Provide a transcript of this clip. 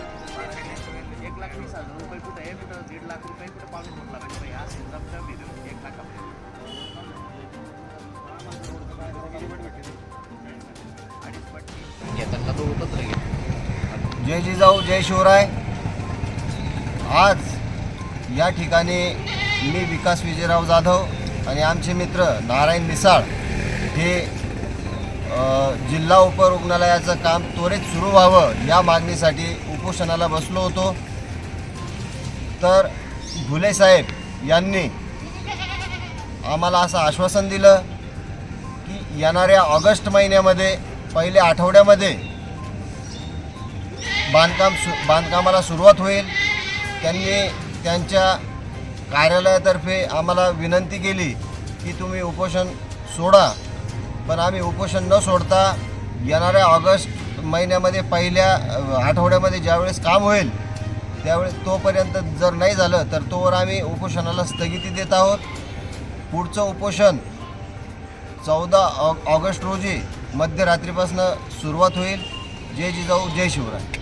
एक लाख वीस हजार रुपये कुठं आहे मी तर दीड लाख रुपये कुठं पाऊस म्हटला पाहिजे रुपये हा सिंद्रम कमी देऊ एक लाखापर्यंत अडीच जय जिजाऊ जय शिवराय. आज या ठिकाणी मी विकास विजयराव जाधव आणि आमचे मित्र नारायण मिसाळ हे जिल्हा उपरुग्णालयाचं काम त्वरित सुरू व्हावं या मागणीसाठी उपोषणाला बसलो होतो. तर भुले साहेब यांनी आम्हाला असं आश्वासन दिलं की येणाऱ्या ऑगस्ट महिन्यामध्ये पहिल्या आठवड्यामध्ये बांधकाम सु बांधकामाला सुरुवात होईल. त्यांनी त्यांच्या कार्यालयातर्फे आम्हाला विनंती केली की तुम्ही उपोषण सोडा. पण आम्ही उपोषण न सोडता येणाऱ्या ऑगस्ट महिन्यामध्ये पहिल्या आठवड्यामध्ये ज्यावेळेस काम होईल त्यावेळेस तोपर्यंत जर नाही झालं तर तोवर आम्ही उपोषणाला स्थगिती देत आहोत. पुढचं उपोषण चौदा ऑ ऑगस्ट रोजी मध्यरात्रीपासून सुरुवात होईल. जय जिजाऊ जय शिवराय.